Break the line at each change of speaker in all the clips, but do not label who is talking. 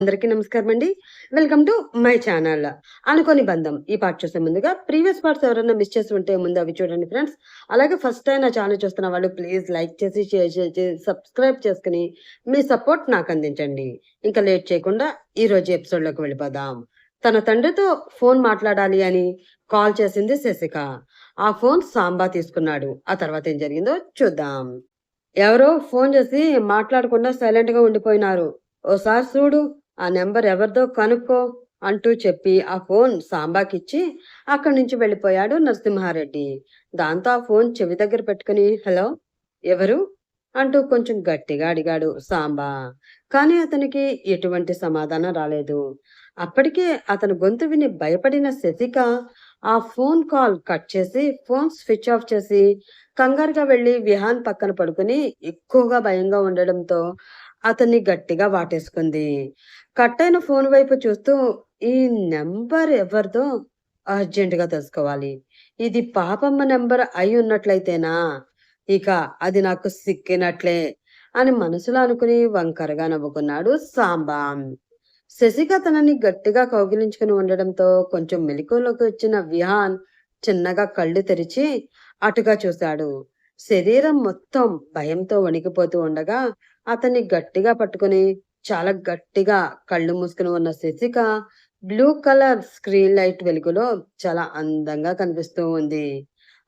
అందరికీ నమస్కారం అండి. Welcome to my channel. అనుకోని బంధం. ఈ పార్ట్ చూసే ముందుగా ప్రీవియస్ పార్ట్స్ ఎవరైనా మిస్ చేసి ఉంటే ముందు అవి చూడండి ఫ్రెండ్స్. అలాగే ఫస్ట్ టైం నా ఛానల్ చూస్తున్న వాళ్ళు ప్లీజ్ లైక్ చేసి షేర్ చేసి సబ్స్క్రైబ్ చేసుకుని మీ సపోర్ట్ నాకు అందించండి. ఇంకా లేట్ చేయకుండా ఈ రోజు ఎపిసోడ్లోకి వెళ్ళిపోదాం. తన తండ్రితో ఫోన్ మాట్లాడాలి అని కాల్ చేసింది శశిక. ఆ ఫోన్ సాంబా తీసుకున్నాడు. ఆ తర్వాత ఏం జరిగిందో చూద్దాం. ఎవరో ఫోన్ చేసి మాట్లాడకుండా సైలెంట్గా ఉండిపోయినారు ఓసారి చూడు ఆ నెంబర్ ఎవరిదో కనుక్కో అంటూ చెప్పి ఆ ఫోన్ సాంబాకిచ్చి అక్కడి నుంచి వెళ్ళిపోయాడు నరసింహారెడ్డి. దాంతో ఆ ఫోన్ చెవి దగ్గర పెట్టుకుని హలో ఎవరు? అంటూ కొంచెం గట్టిగా అడిగాడు సాంబా. కానీ అతనికి ఎటువంటి సమాధానం రాలేదు. అప్పటికే అతను గొంతు విని భయపడిన శశిక ఆ ఫోన్ కాల్ కట్ చేసి ఫోన్ స్విచ్ ఆఫ్ చేసి కంగారుగా వెళ్ళి విహాన్ పక్కన పడుకుని ఎక్కువగా భయంగా ఉండడంతో అతన్ని గట్టిగా వాటేసుకుంది. కట్ అయిన ఫోన్ వైపు చూస్తూ ఈ నెంబర్ ఎవరిదో అర్జెంటుగా తెలుసుకోవాలి. ఇది పాపమ్మ నెంబర్ అయి ఉన్నట్లయితేనా? ఇక అది నాకు సిక్కినట్లే అని మనసులో అనుకుని వంకరగా నవ్వుకున్నాడు సాంబా. శశిక తనని గట్టిగా కౌగిలించుకుని ఉండడంతో కొంచెం మెలకువలోకి వచ్చిన విహాన్ చిన్నగా కళ్ళు తెరిచి అటుగా చూశాడు. శరీరం మొత్తం భయంతో వణికిపోతూ ఉండగా అతన్ని గట్టిగా పట్టుకుని చాలా గట్టిగా కళ్ళు మూసుకుని ఉన్న Shashika blue colour screen light వెలుగులో చాలా అందంగా కనిపిస్తూ ఉంది.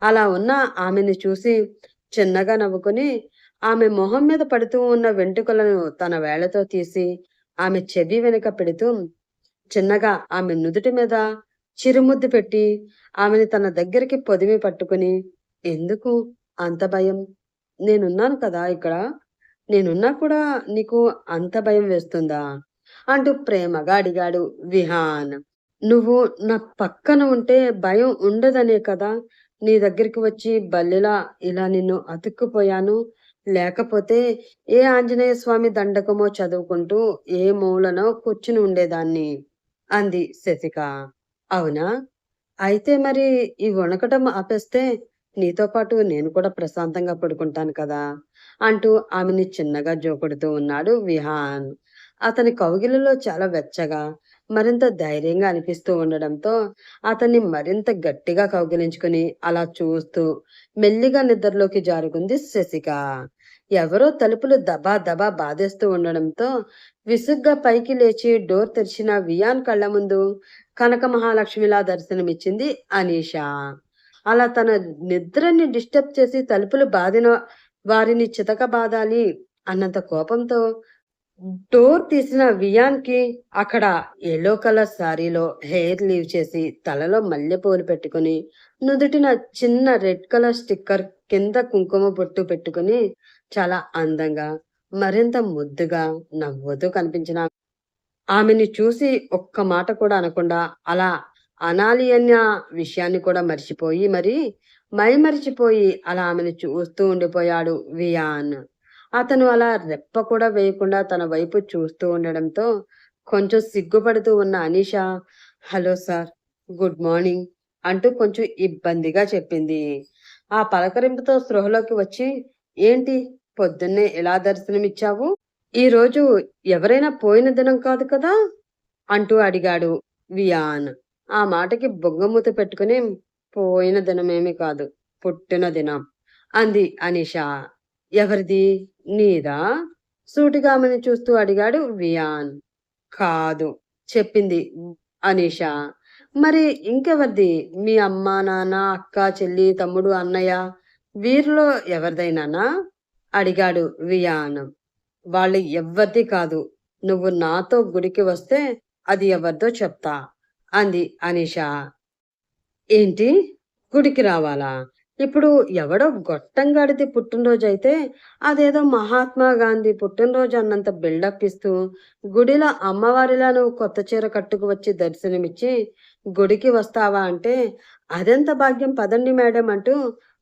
అలా ఉన్న ఆమెని చూసి చిన్నగా నవ్వుకుని ఆమె మొహం మీద పడుతూ ఉన్న వెంట్రుకలను తన వేళ్ళతో తీసి ఆమె చెవి వెనుక పెడుతూ చిన్నగా ఆమె నుదుటి మీద చిరుముద్దు పెట్టి ఆమెని తన దగ్గరికి పొదిమి పట్టుకుని ఎందుకు? అంత భయం? నేనున్నాను కదా ఇక్కడ. నేనున్నా కూడా నీకు అంత భయం వేస్తుందా? అంటూ ప్రేమగా అడిగాడు విహాన్. నువ్వు నా పక్కన ఉంటే భయం ఉండదనే కదా? నీ దగ్గరికి వచ్చి బల్లిలా ఇలా నిన్ను అతుక్కుపోయాను? లేకపోతే ఏ ఆంజనేయ స్వామి దండకమో చదువుకుంటూ ఏ మూలనో కూర్చుని ఉండేదాన్ని? అంది శశిక. అవునా? అయితే మరి ఈ వణకటం ఆపేస్తే నీతో పాటు నేను కూడా ప్రశాంతంగా పడుకుంటాను కదా? అంటూ ఆమెని చిన్నగా జోకుడుతూ ఉన్నాడు విహాన్. అతని కౌగిలిలో చాలా వెచ్చగా మరింత ధైర్యంగా అనిపిస్తూ ఉండడంతో అతన్ని మరింత గట్టిగా కౌగిలించుకుని అలా చూస్తూ మెల్లిగా నిద్రలోకి జారుకుంది శశిక. ఎవరో తలుపులు దబా దబా బాధేస్తూ ఉండడంతో విసుగ్గా పైకి లేచి డోర్ తెరిచిన వియాన్ కళ్ళ ముందు కనక మహాలక్ష్మిలా దర్శనమిచ్చింది అనీషా. అలా తన నిద్రని డిస్టర్బ్ చేసి తలుపులు బాధిన వారిని చితకబాదాలి అన్నంత కోపంతో డోర్ తీసిన వియాన్కి అక్కడ ఎల్లో కలర్ శారీలో హెయిర్ లీవ్ చేసి తలలో మల్లెపూలు పెట్టుకుని నుదుటిన చిన్న రెడ్ కలర్ స్టిక్కర్ కింద కుంకుమ బొట్టు పెట్టుకుని చాలా అందంగా మరింత ముద్దుగా నవ్వుతూ కనిపించిన ఆమెని చూసి ఒక్క మాట కూడా అనకుండా అలా అనాలి అన్న విషయాన్ని కూడా మర్చిపోయి మరి మైమరిచిపోయి అలా ఆమెను చూస్తూ ఉండిపోయాడు వియాన్. అతను అలా రెప్ప కూడా వేయకుండా తన వైపు చూస్తూ ఉండడంతో కొంచెం సిగ్గుపడుతూ ఉన్న Anisha hello sir good morning అంటూ కొంచెం ఇబ్బందిగా చెప్పింది. ఆ పలకరింపుతో స్పృహలోకి వచ్చి ఏంటి పొద్దున్నే ఎలా దర్శనమిచ్చావు? ఈరోజు ఎవరైనా పోయిన దినం కాదు కదా? అంటూ అడిగాడు వియాన్. ఆ మాటకి బొగ్గమూత పెట్టుకుని పోయిన దినమేమి కాదు పుట్టిన దినం. అంది అనిష. ఎవరిది? నీదా? సూటిగా ఆమెను చూస్తూ అడిగాడు వియాన్. కాదు చెప్పింది అనీష. మరి ఇంకెవరిది? మీ అమ్మ నాన్న అక్క చెల్లి తమ్ముడు అన్నయ్య వీరిలో ఎవరిదైనానా? అడిగాడు వియాన్. వాళ్ళు ఎవ్వరిది కాదు నువ్వు నాతో గుడికి వస్తే అది ఎవరిదో చెప్తా అంది అనీష. ఏంటి? గుడికి రావాలా? ఇప్పుడు ఎవడో గొట్టంగాడిది పుట్టినరోజు అయితే అదేదో మహాత్మా గాంధీ పుట్టినరోజు అన్నంత బిల్డప్ ఇస్తూ గుడిలో అమ్మవారిలా నువ్వు కొత్త చీర కట్టుకు వచ్చి దర్శనమిచ్చి గుడికి వస్తావా అంటే అదెంత భాగ్యం పదండి మేడం అంటూ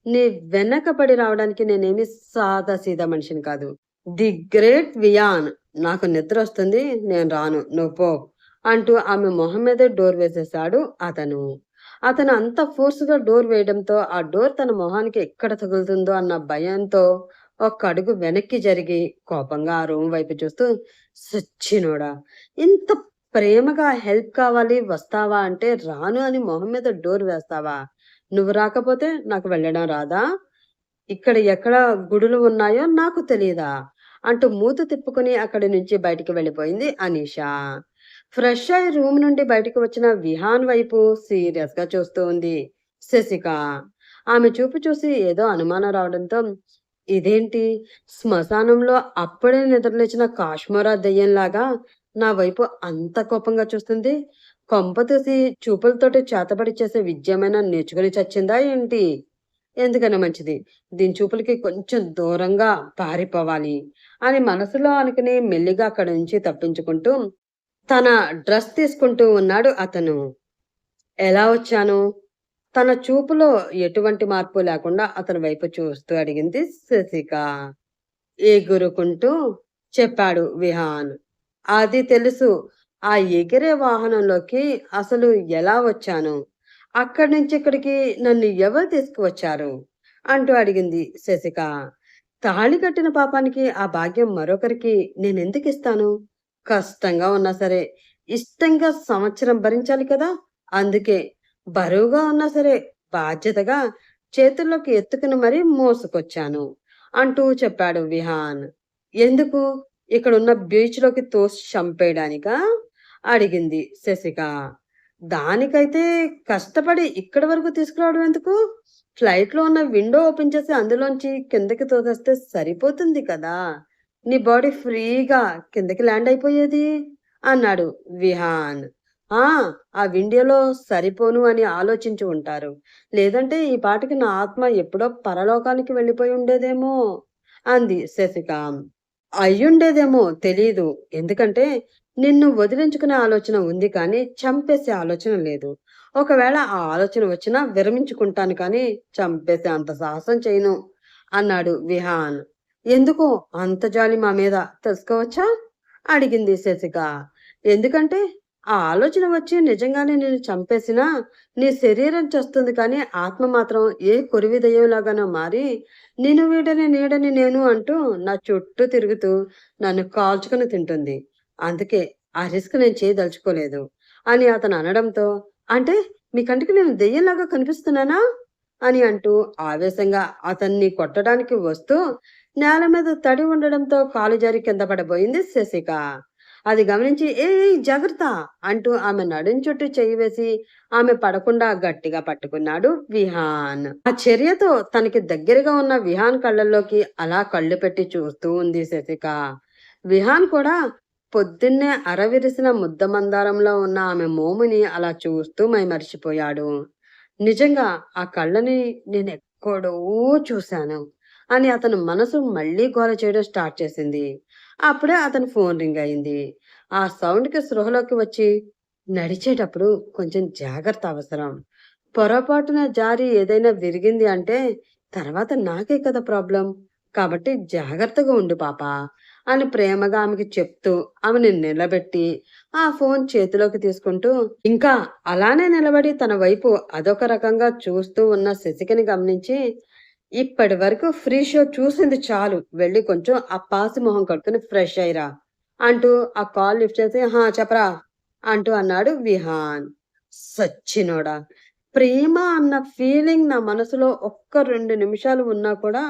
నీ వెనకబడి రావడానికి నేనేమి సాదా సీదా మనిషిని కాదు. The great Viyan. నాకు నిద్ర వస్తుంది నేను రాను నువ్వు పో అంటూ ఆమె మొహం మీద డోర్ వేసేశాడు అతను. అతను అంత ఫోర్స్గా డోర్ వేయడంతో ఆ డోర్ తన మొహానికి ఎక్కడ తగులుతుందో అన్న భయంతో ఒక్క అడుగు వెనక్కి జరిగి కోపంగా ఆ రూమ్ వైపు చూస్తూ సచ్చినోడా! ఇంత ప్రేమగా హెల్ప్ కావాలి వస్తావా అంటే రాను అని మొహం మీద డోర్ వేస్తావా? నువ్వు రాకపోతే నాకు వెళ్ళడం రాదా? ఇక్కడ ఎక్కడ గుడులు ఉన్నాయో నాకు తెలియదా అంటూ మూత తిప్పుకుని అక్కడి నుంచి బయటికి వెళ్ళిపోయింది అనీషా. ఫ్రెష్ అయి రూమ్ నుండి బయటకు వచ్చిన విహాన్ వైపు సీరియస్‌గా చూస్తూ ఉంది శశిక. ఆమె చూపు చూసి ఏదో అనుమానం రావడంతో ఇదేంటి శ్మశానంలో అప్పుడే నిద్రలేచిన కాశ్మీరా దెయ్యంలాగా నా వైపు అంత కోపంగా చూస్తుంది. కొంప తీసి చూపులతోటి చేతబడి చేసే విద్యమైన నేర్చుకొని చచ్చిందా ఏంటి? ఎందుకని మంచిది. దీని చూపులకి కొంచెం దూరంగా పారిపోవాలి అని మనసులో అనుకుని మెల్లిగా అక్కడి నుంచి తప్పించుకుంటూ తన డ్రెస్ తీసుకుంటూ ఉన్నాడు అతను. ఎలా వచ్చాను? తన చూపులో ఎటువంటి మార్పు లేకుండా అతని వైపు చూస్తూ అడిగింది శశిక. ఎగురుకుంటూ చెప్పాడు విహాన్. అది తెలుసు. ఆ ఎగిరే వాహనంలోకి అసలు ఎలా వచ్చాను? అక్కడి నుంచి ఇక్కడికి నన్ను ఎవరు తీసుకువచ్చారు? అంటూ అడిగింది శశిక. తాళి కట్టిన పాపానికి ఆ భాగ్యం మరొకరికి నేనెందుకిస్తాను? కష్టంగా ఉన్నా సరే, ఇష్టంగా సంవత్సరం భరించాలి కదా! అందుకే బరువుగా ఉన్నా సరే, బాధ్యతగా చేతుల్లోకి ఎత్తుకుని మరీ మోసుకొచ్చాను. అంటూ చెప్పాడు విహాన్. ఎందుకు? ఇక్కడున్న బీచ్‌లోకి తోసి చంపేయడానికా? అడిగింది శశిక. దానికైతే కష్టపడి ఇక్కడి వరకు తీసుకురావడం ఎందుకు? ఫ్లైట్‌లో ఉన్న విండో ఓపెన్ చేసి అందులోంచి కిందకి తోసేస్తే సరిపోతుంది కదా! నీ బాడీ ఫ్రీగా కిందకి ల్యాండ్ అయిపోయేది అన్నాడు విహాన్. ఆ! ఆ విండియోలో సరిపోను అని ఆలోచించి ఉంటారు. లేదంటే ఈ పాటకి నా ఆత్మ ఎప్పుడో పరలోకానికి వెళ్ళిపోయి ఉండేదేమో అంది శశికాం అయ్యుండేదేమో తెలీదు. ఎందుకంటే నిన్ను వదిలించుకునే ఆలోచన ఉంది కానీ చంపేసే ఆలోచన లేదు. ఒకవేళ ఆ ఆలోచన వచ్చినా విరమించుకుంటాను కానీ చంపేసే అంత సాహసం చేయను అన్నాడు విహాన్. ఎందుకో అంత జాలి మా మీద తెలుసుకోవచ్చా? అడిగింది శశిక. ఎందుకంటే ఆ ఆలోచన వచ్చి నిజంగానే నేను చంపేసినా నీ శరీరం చస్తుంది కానీ ఆత్మ మాత్రం ఏ కొరివి దయ్యంలాగానో మారి నిన్ను వీడని నీడని నేను అంటూ నా చుట్టూ తిరుగుతూ నన్ను కాల్చుకుని తింటుంది. అందుకే ఆ రిస్క్ నేను చేయదలుచుకోలేదు అని అతను అనడంతో అంటే మీ కంటికి నేను దెయ్యంలాగా కనిపిస్తున్నానా? అని అంటూ ఆవేశంగా అతన్ని కొట్టడానికి వస్తూ నేల మీద తడి ఉండడంతో కాలు జారి కింద పడబోయింది శశిక. అది గమనించి ఏ జాగ్రత్త! అంటూ ఆమె నడుం చుట్టూ చెయ్యి వేసి ఆమె పడకుండా గట్టిగా పట్టుకున్నాడు విహాన్. ఆ చర్యతో తనకి దగ్గరగా ఉన్న విహాన్ కళ్ళల్లోకి అలా కళ్ళు పెట్టి చూస్తూ ఉంది శశిక. విహాన్ కూడా పొద్దున్నే అరవిరిసిన ముద్దమందారంలో ఉన్న ఆమె మోముని అలా చూస్తూ మైమరిచిపోయాడు. నిజంగా ఆ కళ్ళని నేను ఎక్కడో చూశాను అని అతని మనసు మళ్ళీ గోల చేయడం స్టార్ట్ చేసింది. అప్పుడే అతని ఫోన్ రింగ్ అయింది. ఆ సౌండ్‌కి స్పృహలోకి వచ్చి నడిచేటప్పుడు కొంచెం జాగ్రత్త అవసరం. పొరపాటున జారి ఏదైనా విరిగింది అంటే తర్వాత నాకే కదా ప్రాబ్లం కాబట్టి జాగ్రత్తగా ఉండు పాప అని ప్రేమగా ఆమెకి చెప్తూ ఆమెని నిలబెట్టి ఆ ఫోన్ చేతిలోకి తీసుకుంటూ ఇంకా అలానే నిలబడి తన వైపు అదొక రకంగా చూస్తూ ఉన్న శశికని గమనించి ఇప్పటి వరకు ఫ్రీ షో చూసింది చాలు. వెళ్ళి కొంచెం ఆ పాసి మొహం కడుక్కుని ఫ్రెష్ అయ్యిరా అంటూ ఆ కాల్ లిఫ్ట్ చేసి హా! చెప్పరా అంటూ అన్నాడు విహాన్. సచ్చినోడా! ప్రేమ అన్న ఫీలింగ్ నా మనసులో ఒక్క రెండు నిమిషాలు ఉన్నా కూడా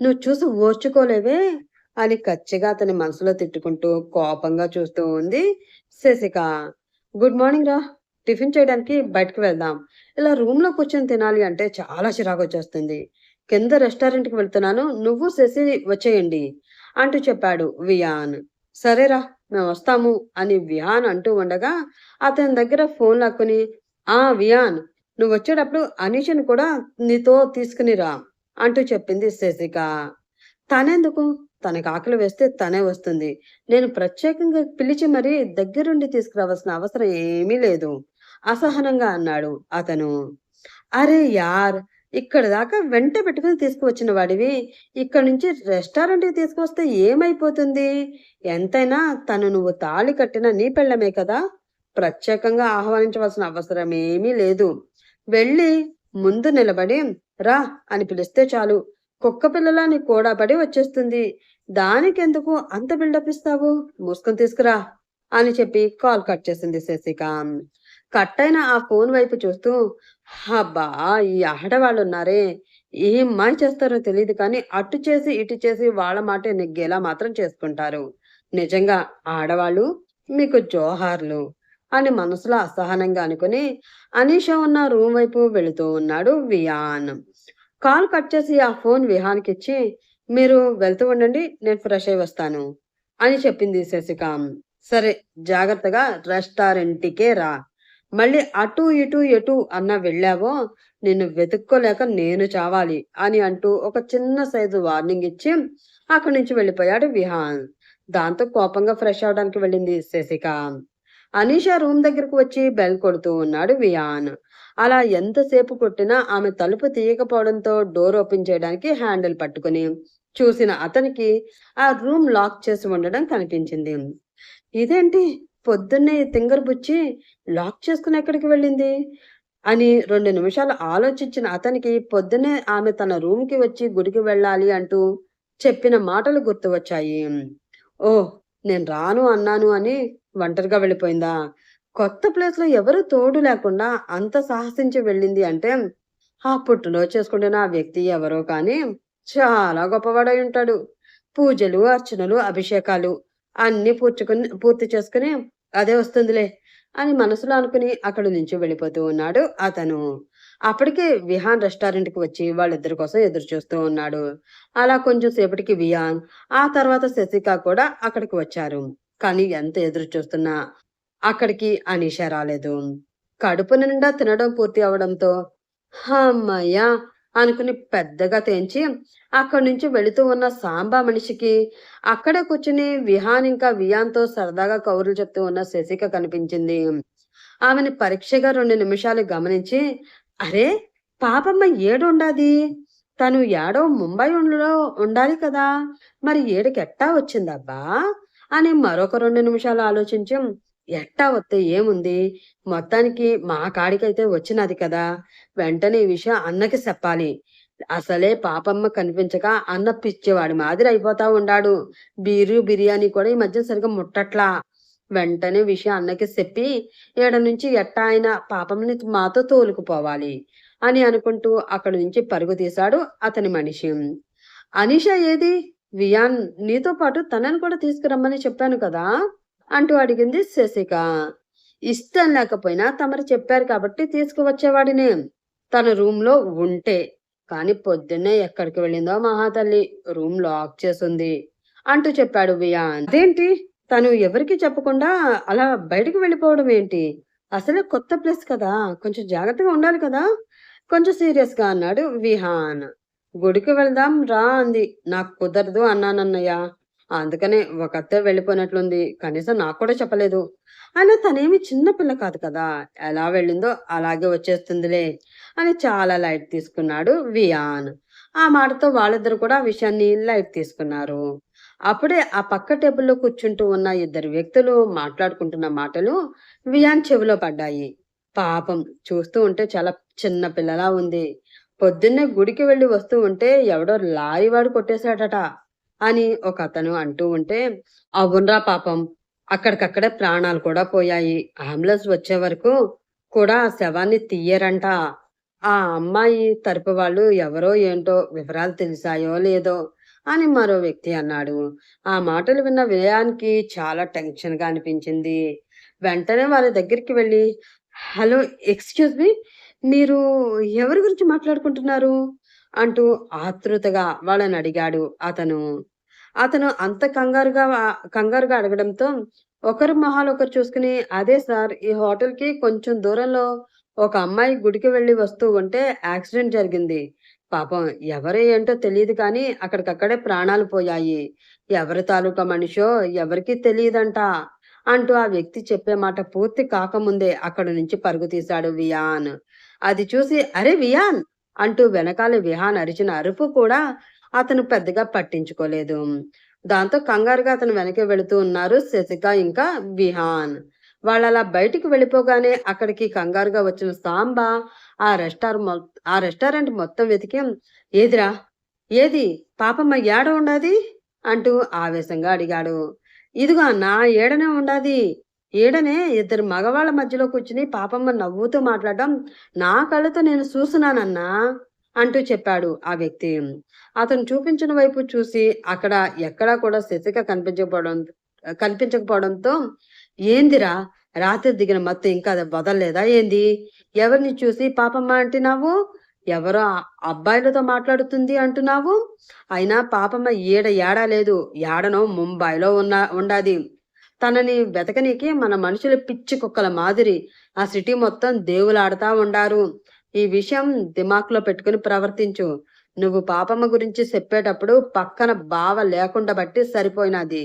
నువ్వు చూసి ఓర్చుకోలేవే అని కచ్చిగా అతని మనసులో తిట్టుకుంటూ కోపంగా చూస్తూ ఉంది శశిక. గుడ్ మార్నింగ్ రా! టిఫిన్ చేయడానికి బయటకు వెళ్దాం. ఇలా రూమ్‌లో కూర్చొని తినాలి అంటే చాలా చిరాకు వచ్చేస్తుంది కింద రెస్టారెంట్‌కి వెళ్తున్నాను. నువ్వు, శశి వచ్చేయండి అంటూ చెప్పాడు వియాన్. సరేరా! మేము వస్తాము అని వియాన్ అంటూ ఉండగా అతని దగ్గర ఫోన్ లాక్కుని ఆ! వియాన్ నువ్వు వచ్చేటప్పుడు అనీషను కూడా నీతో తీసుకుని రా అంటూ చెప్పింది శశిక. తనెందుకు? తనకి ఆకలి వేస్తే తనే వస్తుంది. నేను ప్రత్యేకంగా పిలిచి మరీ దగ్గరుండి తీసుకురావాల్సిన అవసరం ఏమీ లేదు. అసహనంగా అన్నాడు అతను. అరే యార్! ఇక్కడ దాకా వెంట పెట్టుకుని తీసుకువచ్చిన వాడివి, ఇక్కడ నుంచి రెస్టారెంట్‌కి తీసుకువస్తే ఏమైపోతుంది? ఎంతైనా తను నువ్వు తాళి కట్టిన నీ పెళ్ళమే కదా! ప్రత్యేకంగా ఆహ్వానించవలసిన ఏమీ లేదు. వెళ్ళి ముందు నిలబడి రా అని పిలిస్తే చాలు. కుక్కపిల్లలా నీ కూడా పడి వచ్చేస్తుంది. దానికెందుకు అంత బిల్డప్ ఇస్తావు మూసుకొని తీసుకురా అని చెప్పి కాల్ కట్ చేసింది శశిక కట్ అయిన ఆ ఫోన్ వైపు చూస్తూ అబ్బా! ఈ ఆడవాళ్ళు ఉన్నారే ఏం మాయ చేస్తారో తెలియదు కానీ అటు చేసి ఇటు చేసి వాళ్ళ మాట నెగ్గేలా మాత్రం చేసుకుంటారు. నిజంగా ఆడవాళ్ళు మీకు జోహార్లు అని మనసులో అసహనంగా అనుకుని అనీష ఉన్న రూమ్ వైపు వెళుతూ ఉన్నాడు వియాన్. కాల్ కట్ చేసి ఆ ఫోన్ విహాన్కి ఇచ్చి మీరు వెళ్తూ ఉండండి నేను ఫ్రెష్ అయి వస్తాను అని చెప్పింది శశిక సరే జాగ్రత్తగా రెస్టారెంట్కే రా మళ్ళీ అటు ఇటు ఎటు అన్న వెళ్ళావో నిన్ను వెతుక్కోలేక నేను చావాలి అని అంటూ ఒక చిన్న సైజు వార్నింగ్ ఇచ్చి అక్కడి నుంచి వెళ్ళిపోయాడు విహాన్. దాంతో కోపంగా ఫ్రెష్ అవడానికి వెళ్ళింది శశిక. అనీషా రూమ్ దగ్గరకు వచ్చి బెల్ కొడుతూ ఉన్నాడు వియాన్ అలా ఎంతసేపు కొట్టినా ఆమె తలుపు తీయకపోవడంతో డోర్ ఓపెన్ చేయడానికి హ్యాండిల్ పట్టుకుని చూసిన అతనికి ఆ రూమ్ లాక్ చేసి ఉండడం కనిపించింది. ఇదేంటి? పొద్దున్నే తింగర్ బుచ్చి లాక్ చేసుకుని ఎక్కడికి వెళ్ళింది? అని రెండు నిమిషాలు ఆలోచించిన అతనికి పొద్దునే ఆమె తన రూమ్కి వచ్చి గుడికి వెళ్ళాలి అంటూ చెప్పిన మాటలు గుర్తు వచ్చాయి ఓ నేను రాను అన్నాను అని ఒంటరిగా వెళ్ళిపోయిందా? కొత్త ప్లేస్లో ఎవరు తోడు లేకుండా అంత సాహసించి వెళ్ళింది అంటే ఆ పుట్టినరోజు చేసుకుంటున్న ఆ వ్యక్తి ఎవరో కానీ చాలా గొప్పవాడై ఉంటాడు. పూజలు అర్చనలు అభిషేకాలు అన్ని పూర్చుకుని పూర్తి చేసుకుని అదే వస్తుందిలే అని మనసులో అనుకుని అక్కడి నుంచి వెళ్ళిపోతూ ఉన్నాడు అతను. అప్పటికే విహాన్ రెస్టారెంట్కి వచ్చి వాళ్ళిద్దరి కోసం ఎదురు చూస్తూ ఉన్నాడు. అలా కొంచెం సేపటికి విహాన్ ఆ తర్వాత శశిక కూడా అక్కడికి వచ్చారు. కానీ ఎంత ఎదురు చూస్తున్నా అక్కడికి అనీష రాలేదు. కడుపు నిండా తినడం పూర్తి అవడంతో అమ్మయ్యా అనుకుని పెద్దగా తేంచి అక్కడి నుంచి వెళుతూ ఉన్న సాంబా మనిషికి అక్కడే కూర్చుని విహాన్ ఇంకా వియాన్తో సరదాగా కౌరులు చెప్తూ ఉన్న శశిక కనిపించింది. ఆమెని పరీక్షగా రెండు నిమిషాలు గమనించి అరే పాపమ్మ ఏడుండాది? తను ఏడో ముంబై ఉండాలి కదా? మరి ఏడుకి ఎట్టా వచ్చిందబ్బా? అని మరొక రెండు నిమిషాలు ఆలోచించాం ఎట్టా వస్తే ఏముంది? మొత్తానికి మా కాడికైతే వచ్చినది కదా. వెంటనే ఈ విషయం అన్నకి చెప్పాలి. అసలే పాపమ్మ కనిపించక అన్న పిచ్చేవాడి మాదిరి అయిపోతా ఉండాడు. బీరు బిర్యానీ కూడా ఈ మధ్య సరిగ్గా ముట్టట్లా. వెంటనే విషయం అన్నకి చెప్పి ఏడ నుంచి ఎట్టా అయినా పాపమ్మని మాతో తోలుకుపోవాలి అని అనుకుంటూ అక్కడి నుంచి పరుగు తీశాడు అతని మనిషి. అనిష ఏది? వియాన్ నీతో పాటు తనని కూడా తీసుకురమ్మని చెప్పాను కదా అంటూ అడిగింది శశిక. ఇష్టం లేకపోయినా తమరు చెప్పారు కాబట్టి తీసుకువచ్చేవాడినే తన రూమ్లో ఉంటే కాని పొద్దున్నే ఎక్కడికి వెళ్ళిందో మహాతల్లి రూమ్ లాక్ చేసింది అంటూ చెప్పాడు వియాన్ అదేంటి? తను ఎవరికి చెప్పకుండా అలా బయటకు వెళ్ళిపోవడం ఏంటి? అసలే కొత్త ప్లేస్ కదా కొంచెం జాగ్రత్తగా ఉండాలి కదా కొంచెం సీరియస్గా అన్నాడు విహాన్. గుడికి వెళ్దాం రా అంది. నాకు కుదరదు అన్నానన్నయ్య. అందుకనే ఒకతే వెళ్ళిపోయినట్లుంది. కనీసం నాకు కూడా చెప్పలేదు. అయినా తనేమి చిన్న పిల్ల కాదు కదా. ఎలా వెళ్ళిందో అలాగే వచ్చేస్తుందిలే అని చాలా లైట్ తీసుకున్నాడు వియాన్. ఆ మాటతో వాళ్ళిద్దరు కూడా ఆ విషయాన్ని లైట్ తీసుకున్నారు. అప్పుడే ఆ పక్క టేబుల్లో కూర్చుంటూ ఉన్న ఇద్దరు వ్యక్తులు మాట్లాడుకుంటున్న మాటలు వియాన్ చెవిలో పడ్డాయి. పాపం చూస్తూ ఉంటే చాలా చిన్న పిల్లలా ఉంది. పొద్దున్నే గుడికి వెళ్ళి వస్తూ ఉంటే ఎవడో లారీ వాడు కొట్టేశాడట అని ఒక అతను అంటూ ఉంటే అవునరా పాపం అక్కడికక్కడే ప్రాణాలు కూడా పోయాయి. అంబులెన్స్ వచ్చే వరకు కూడా ఆ శవాన్ని తీయరంట. ఆ అమ్మాయి తరపు వాళ్ళు ఎవరో ఏంటో వివరాలు తెలిసాయో లేదో అని మరో వ్యక్తి అన్నాడు. ఆ మాటలు విన్న వినయానికి చాలా టెన్షన్గా అనిపించింది. వెంటనే వాళ్ళ దగ్గరికి వెళ్ళి హలో ఎక్స్క్యూజ్ మీ మీరు ఎవరి గురించి మాట్లాడుకుంటున్నారు? అంటూ ఆతృతగా వాళ్ళని అడిగాడు అతను. అతను అంత కంగారుగా కంగారుగా అడగడంతో ఒకరి మొహాలు ఒకరు చూసుకుని అదే సార్ ఈ హోటల్కి కొంచెం దూరంలో ఒక అమ్మాయి గుడికి వెళ్ళి వస్తూ ఉంటే యాక్సిడెంట్ జరిగింది. పాపం ఎవరే ఏంటో తెలియదు కానీ అక్కడికక్కడే ప్రాణాలు పోయాయి. ఎవరి తాలూకా మనిషో ఎవరికి తెలియదంట అంటూ ఆ వ్యక్తి చెప్పే మాట పూర్తి కాకముందే అక్కడి నుంచి పరుగు తీశాడు వియాన్. అది చూసి అరే వియాన్ అంటూ వెనకాల విహాన్ అరిచిన అరుపు కూడా అతను పెద్దగా పట్టించుకోలేదు. దాంతో కంగారుగా అతను వెనక్కి వెళుతూ ఉన్నారు శశిక ఇంకా విహాన్. వాళ్ళు అలా బయటికి వెళ్ళిపోగానే అక్కడికి కంగారుగా వచ్చిన సాంబ ఆ రెస్టారెంట్ ఆ రెస్టారెంట్ మొత్తం వెతికి ఏదిరా? ఏది? పాపమ్మ ఏడ ఉన్నది? అంటూ ఆవేశంగా అడిగాడు. ఇదిగో అన్నా ఏడనే ఉండాది. ఈడనే ఇద్దరు మగవాళ్ళ మధ్యలో కూర్చుని పాపమ్మ నవ్వుతూ మాట్లాడడం నా కళ్ళతో నేను చూస్తున్నానన్నా. అంటూ చెప్పాడు ఆ వ్యక్తి. అతను చూపించిన వైపు చూసి అక్కడ ఎక్కడా కూడా శశిక కనిపించకపోవడం కనిపించకపోవడంతో ఏందిరా? రాత్రి దిగిన మత్తు ఇంకా అది వదలలేదా ఏంది? ఎవరిని చూసి పాపమ్మ అంటున్నావు? ఎవరో అబ్బాయిలతో మాట్లాడుతుంది అంటున్నావు? అయినా పాపమ్మ ఏడ ఏడా లేదు ఏడనో ముంబైలో ఉన్న ఉండాది. తనని వెతకనీకి మన మనుషులు పిచ్చి కుక్కల మాదిరి ఆ సిటీ మొత్తం దేవులాడుతా ఉండారు. ఈ విషయం దిమాక్లో పెట్టుకుని ప్రవర్తించు. నువ్వు పాపమ్మ గురించి చెప్పేటప్పుడు పక్కన బావ లేకుండా బట్టి సరిపోయినది.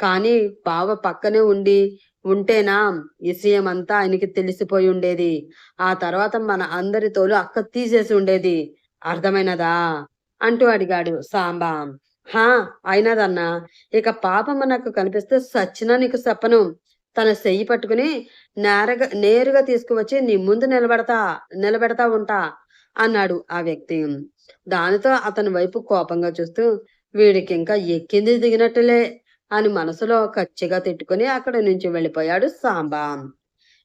కానీ బావ పక్కనే ఉండి ఉంటేనా విషయం అంతా ఆయనకి తెలిసిపోయి ఉండేది. ఆ తర్వాత మన అందరితోలు అక్క తీసేసి ఉండేది. అర్థమైనదా? అంటూ అడిగాడు సాంబా. హా అయినదన్నా. ఇక పాపమ్మ నాకు కనిపిస్తే సచ్చినా నీకు చెప్పను. తన చెయ్యి పట్టుకుని నేరగా నేరుగా తీసుకువచ్చి నీ ముందు నిలబెడతా నిలబెడతా ఉంటా అన్నాడు ఆ వ్యక్తి. దానితో అతని వైపు కోపంగా చూస్తూ వీడికి ఇంకా ఎక్కింది దిగినట్టులే అని మనసులో కచ్చిగా తిట్టుకుని అక్కడ నుంచి వెళ్ళిపోయాడు సాంబా.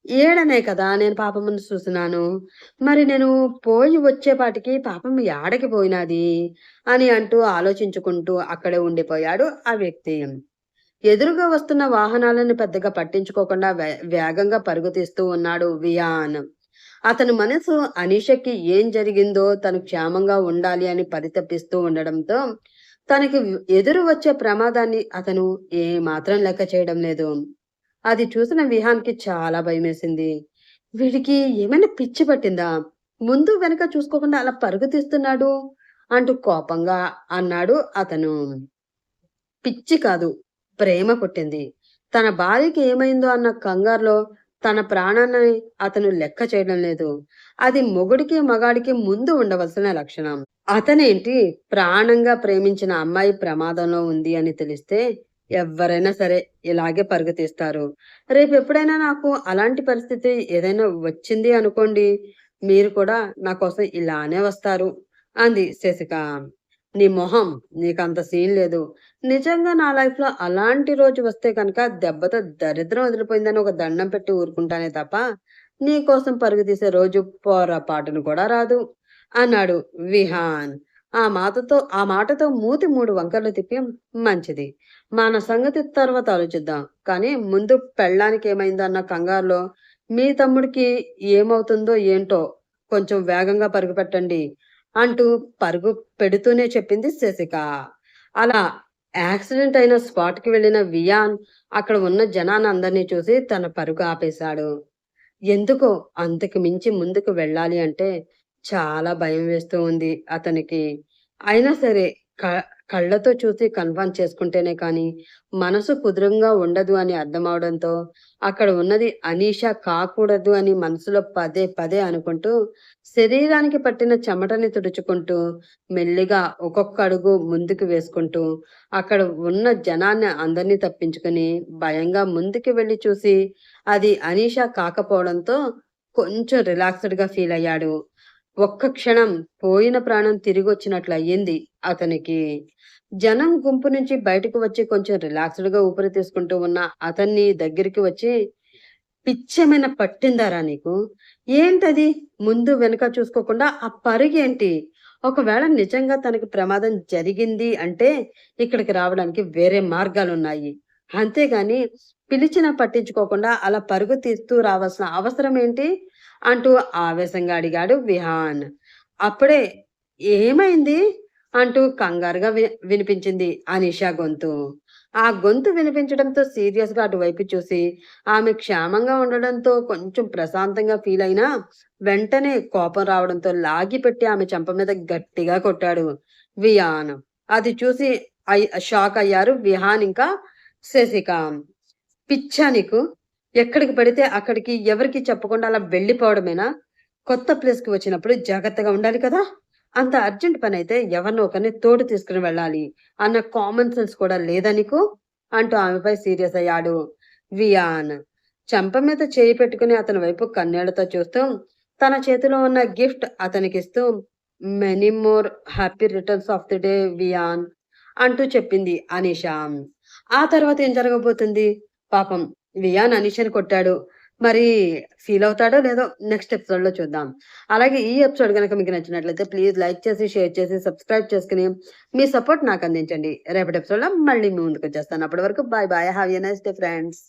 ఏడనే కదా నేను పాపమును చూసినాను మరి నేను పోయి వచ్చేపాటికి పాపం యాడకి పోయినది? అని అంటూ ఆలోచించుకుంటూ అక్కడే ఉండిపోయాడు ఆ వ్యక్తి. ఎదురుగా వస్తున్న వాహనాలను పెద్దగా పట్టించుకోకుండా వే- వేగంగా పరుగు తీస్తూ ఉన్నాడు వియాన్. అతని మనసు అనీషకి ఏం జరిగిందో తను క్షేమంగా ఉండాలి అని పరితపిస్తూ ఉండడంతో తనకి ఎదురు వచ్చే ప్రమాదాన్ని అతను ఏ మాత్రం లెక్క చేయడం లేదు. అది చూసిన విహాన్కి చాలా భయమేసింది. వీడికి ఏమైనా పిచ్చి పట్టిందా? ముందు వెనక చూసుకోకుండా అలా పరుగు తీస్తున్నాడు అంటూ కోపంగా అన్నాడు అతను. పిచ్చి కాదు. ప్రేమ పుట్టింది. తన భార్యకి ఏమైందో అన్న కంగారులో తన ప్రాణాన్ని అతను లెక్క చేయడం లేదు. అది మొగుడికి మగాడికి ముందు ఉండవలసిన లక్షణం. అతనేంటి? ప్రాణంగా ప్రేమించిన అమ్మాయి ప్రమాదంలో ఉంది అని తెలిస్తే ఎవరైనా సరే ఇలాగే పరుగు తీస్తారు. రేపు ఎప్పుడైనా నాకు అలాంటి పరిస్థితి ఏదైనా వచ్చింది అనుకోండి మీరు కూడా నా కోసం ఇలానే వస్తారు అంది శశిక. నీ మొహం నీకంత సీన్ లేదు. నిజంగా నా లైఫ్లో అలాంటి రోజు వస్తే కనుక దెబ్బతో దరిద్రం వదిలిపోయిందని ఒక దండం పెట్టి ఊరుకుంటానే తప్ప నీ కోసం పరుగు తీసే రోజు పొరపాటును కూడా రాదు. అన్నాడు విహాన్. ఆ మాటతో ఆ మాటతో మూతి మూడు వంకర్లు తిప్పి మంచిది. మన సంగతి తర్వాత ఆలోచిద్దాం. కానీ ముందు పెళ్ళానికి ఏమైందన్న కంగారులో మీ తమ్ముడికి ఏమవుతుందో ఏంటో కొంచెం వేగంగా పరుగు పెట్టండి అంటూ పరుగు పెడుతూనే చెప్పింది శశిక. అలా యాక్సిడెంట్ అయిన స్పాట్కి వెళ్ళిన వియాన్ అక్కడ ఉన్న జనాన్ని చూసి తన పరుగు ఆపేశాడు. ఎందుకో అంతకు మించి ముందుకు వెళ్ళాలి అంటే చాలా భయం వేస్తూ ఉంది అతనికి. అయినా సరే క- కళ్ళతో చూసి కన్ఫర్మ్ చేసుకుంటేనే కానీ మనసు కుదురంగా ఉండదు అని అర్థం అవడంతో అక్కడ ఉన్నది అనీష కాకూడదు అని మనసులో పదే పదే అనుకుంటూ శరీరానికి పట్టిన చెమటని తుడుచుకుంటూ మెల్లిగా ఒక్కొక్క అడుగు ముందుకు వేసుకుంటూ అక్కడ ఉన్న జనాన్ని అందరినీ తప్పించుకుని భయంగా ముందుకు వెళ్ళి చూసి అది అనీష కాకపోవడంతో కొంచెం రిలాక్స్డ్గా ఫీల్ అయ్యాడు. ఒక్క క్షణం పోయిన ప్రాణం తిరిగి వచ్చినట్లు అయ్యింది అతనికి. జనం గుంపు నుంచి బయటకు వచ్చి కొంచెం రిలాక్స్డ్గా ఊపిరి తీసుకుంటూ ఉన్న అతన్ని దగ్గరికి వచ్చి పిచ్చమైన పట్టిందారా నీకు? ఏంటది? ముందు వెనుక చూసుకోకుండా ఆ పరుగేంటి ఒకవేళ నిజంగా తనకి ప్రమాదం జరిగింది అంటే ఇక్కడికి రావడానికి వేరే మార్గాలు ఉన్నాయి అంతేగాని పిలిచిన పట్టించుకోకుండా అలా పరుగు తీస్తూ రావాల్సిన అవసరం ఏంటి? అంటూ ఆవేశంగా అడిగాడు విహాన్. అప్పుడే ఏమైంది? అంటూ కంగారుగా వి- వినిపించింది అనిషా గొంతు. ఆ గొంతు వినిపించడంతో సీరియస్గా అటువైపు చూసి ఆమె క్షేమంగా ఉండడంతో కొంచెం ప్రశాంతంగా ఫీల్ అయినా వెంటనే కోపం రావడంతో లాగి పెట్టి ఆమె చెంప మీద గట్టిగా కొట్టాడు వియాన్ అది చూసి షాక్ అయ్యారు విహాన్ ఇంకా శశిక. పిచ్చా నీకు? ఎక్కడికి పడితే అక్కడికి ఎవరికి చెప్పకుండా అలా వెళ్ళిపోవడమేనా? కొత్త ప్లేస్కి వచ్చినప్పుడు జాగ్రత్తగా ఉండాలి కదా? అంత అర్జెంట్ పని అయితే ఎవరినో ఒకరిని తోడు తీసుకుని వెళ్ళాలి అన్న కామన్ సెన్స్ కూడా లేదా నీకు అంటూ ఆమెపై సీరియస్ అయ్యాడు వియాన్ చెంప మీద చేయి పెట్టుకుని అతని వైపు కన్నీళ్ళతో చూస్తూ తన చేతిలో ఉన్న గిఫ్ట్ అతనికి ఇస్తూ many more happy returns of the day Viyan అంటూ చెప్పింది అనిషా ఆ తర్వాత ఏం జరగబోతుంది? పాపం వియాన్ అనీషని కొట్టాడు. మరి ఫీల్ అవుతాడో లేదో నెక్స్ట్ ఎపిసోడ్‌లో చూద్దాం. అలాగే ఈ ఎపిసోడ్ గనక మీకు నచ్చినట్లయితే ప్లీజ్ లైక్ చేసి, షేర్ చేసి, సబ్స్క్రైబ్ చేసుకొని మీ సపోర్ట్ నాకు అందించండి. రేపటి ఎపిసోడ్‌లో మళ్ళీ మీ ముందుకొచ్చేస్తాను. అప్పటి వరకు bye bye. Have a nice day friends.